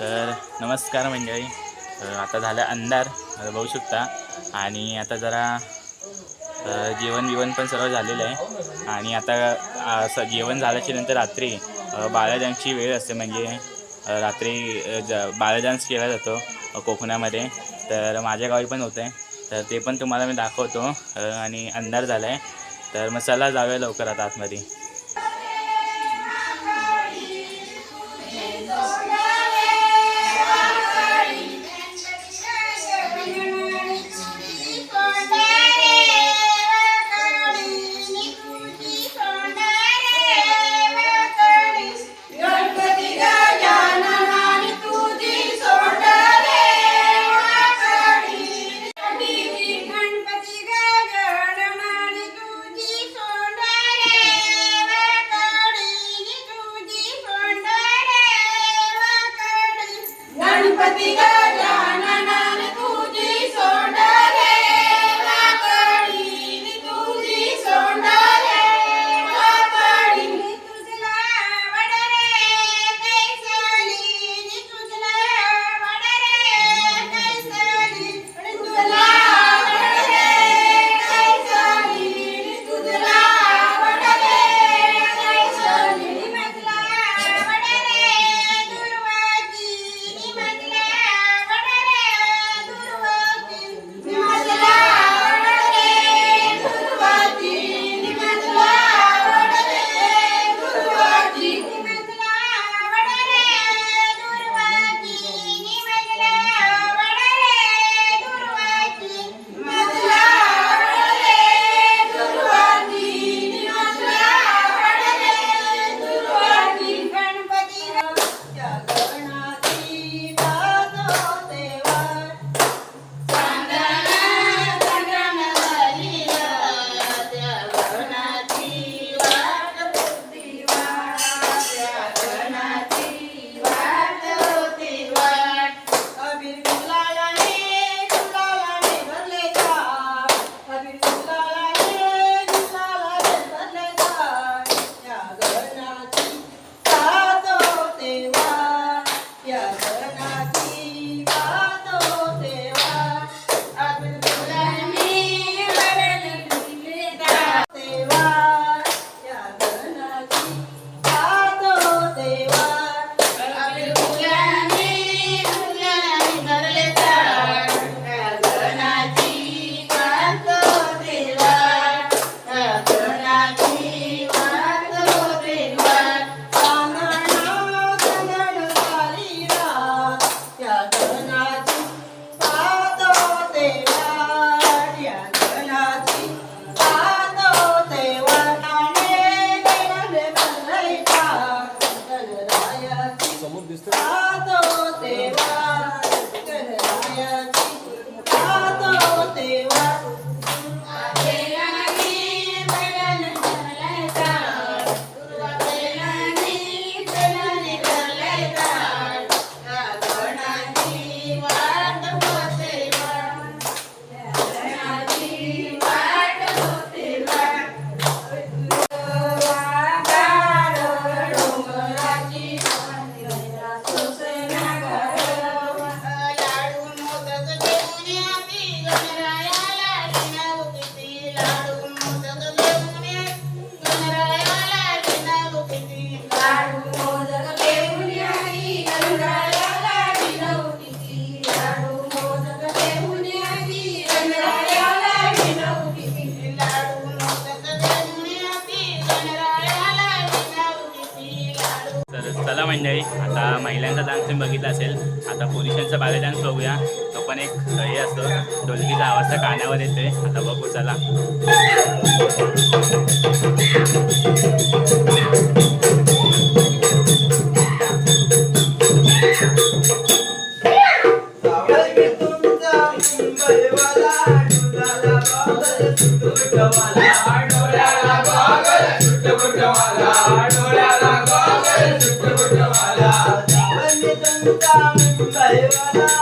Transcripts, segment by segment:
तर नमस्कार मंडळी. आता झालं अंधार बघू शकता. आणि आता जरा जेवण बिवण पण सर्व झालेलं आहे. आणि आता असं जेवण झाल्याच्यानंतर रात्री बाळाजांची वेळ असते. म्हणजे रात्री ज बाळाजांस केला जातो कोकणामध्ये. तर माझ्या गावी पण होतं आहे तर ते पण तुम्हाला मी दाखवतो. आणि अंधार झाला आहे तर मग चला जाऊया लवकर आता आतमध्ये. आता महिलांचा डान्स तुम्ही बघितला असेल आता पुरुषांचा बाले डान्स बघूया. तो पण एक हे असतो ढोलकीचा आवाज तर कानावर येतोय. आता बघू चला.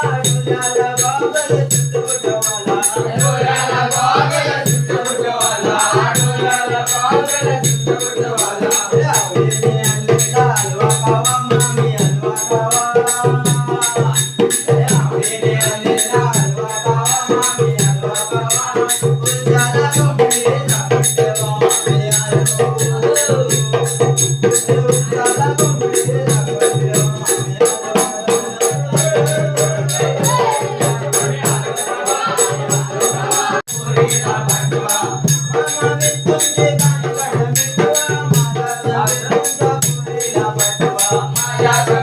la la la la माझ्या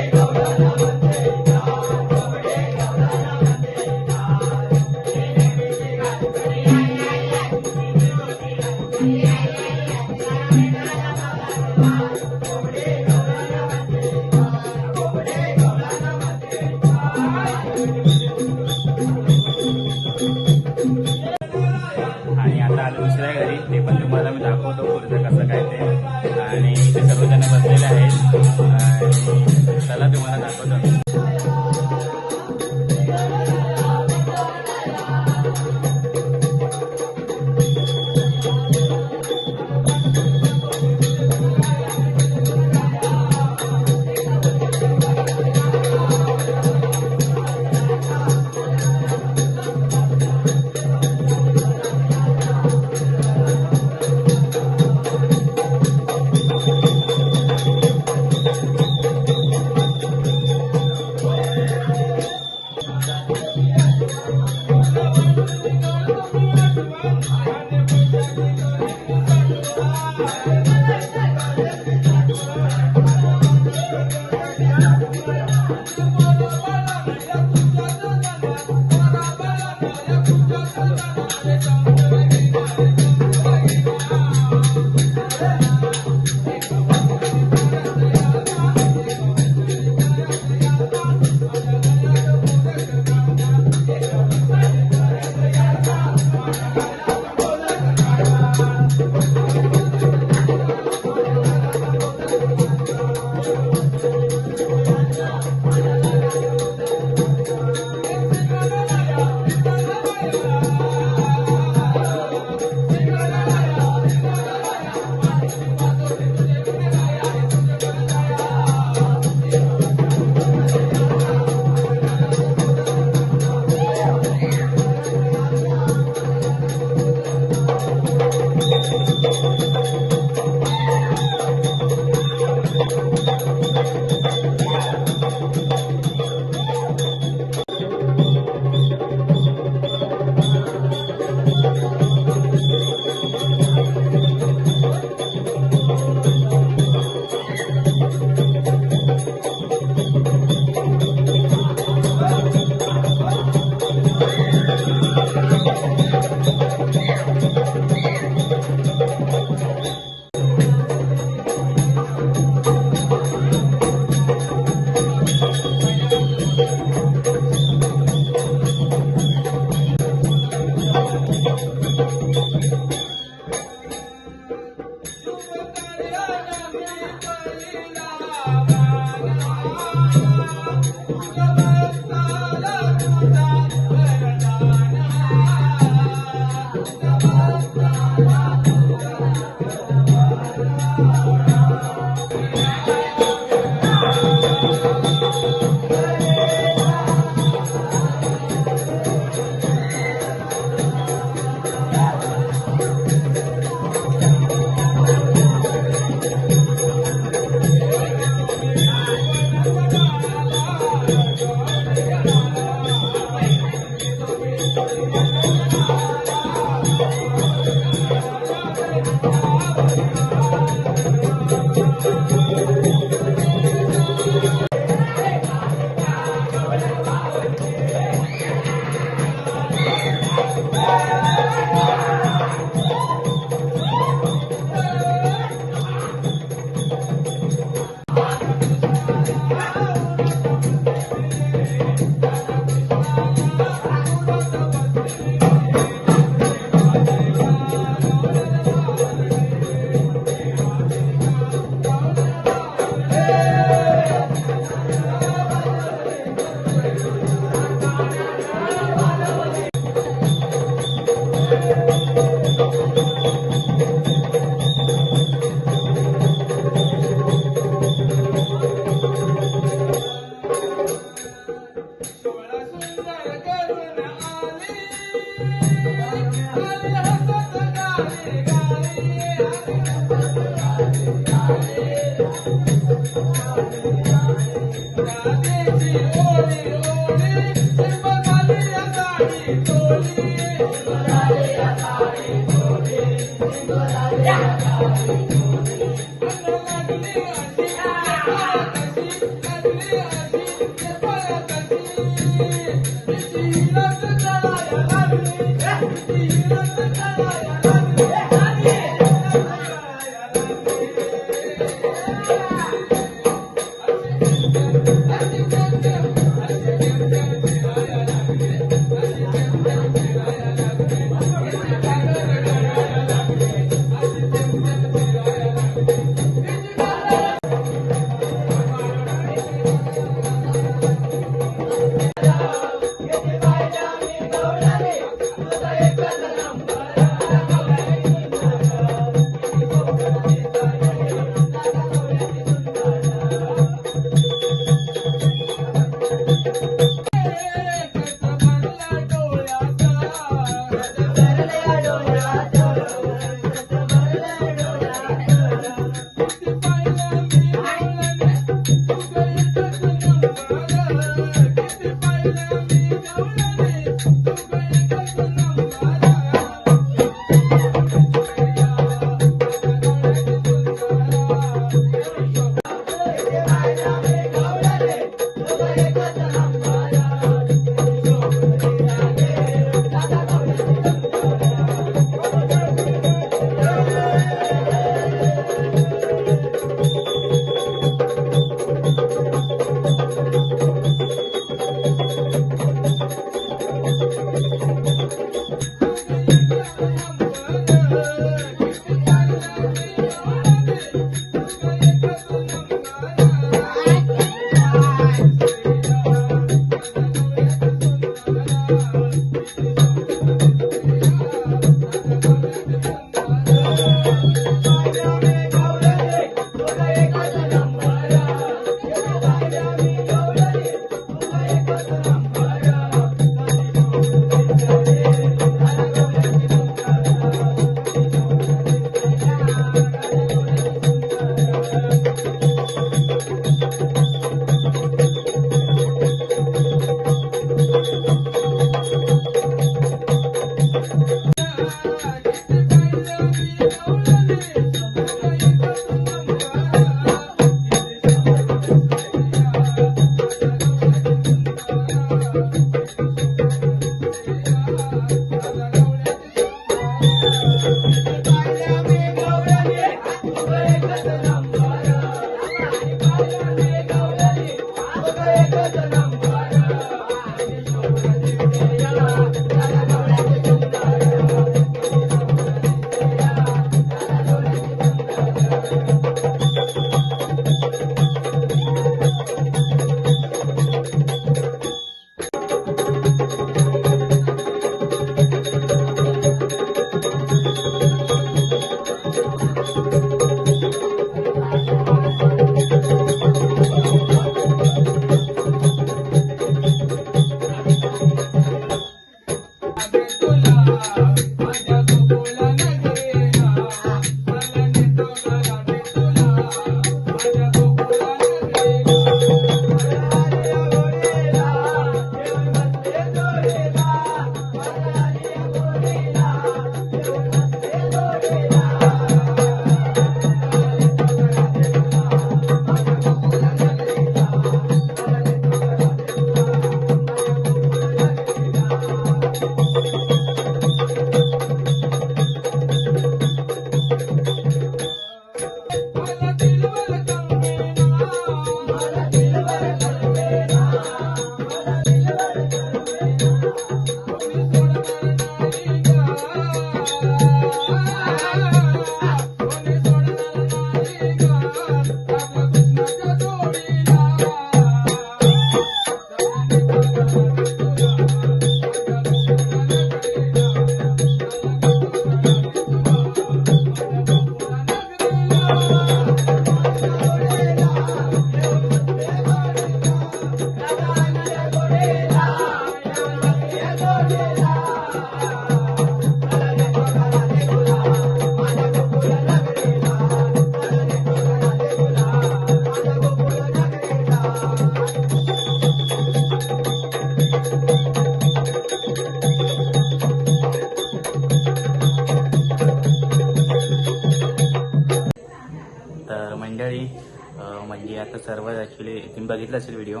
बघितलं असेल व्हिडिओ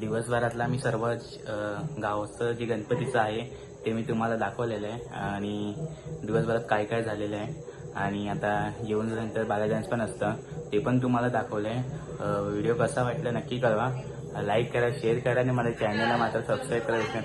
दिवसभरातला मी सर्व गावचं जे गणपतीचं आहे ते मी तुम्हाला दाखवलेलं आहे. आणि दिवसभरात काय काय झालेलं आहे. आणि आता येऊन झाल्यानंतर बाला डान्स पण असतं ते पण तुम्हाला दाखवलं आहे व्हिडिओ कसा वाटला नक्की कळवा. लाईक करा शेअर करा आणि मला चॅनलला मात्र सबस्क्राईब करा विसरू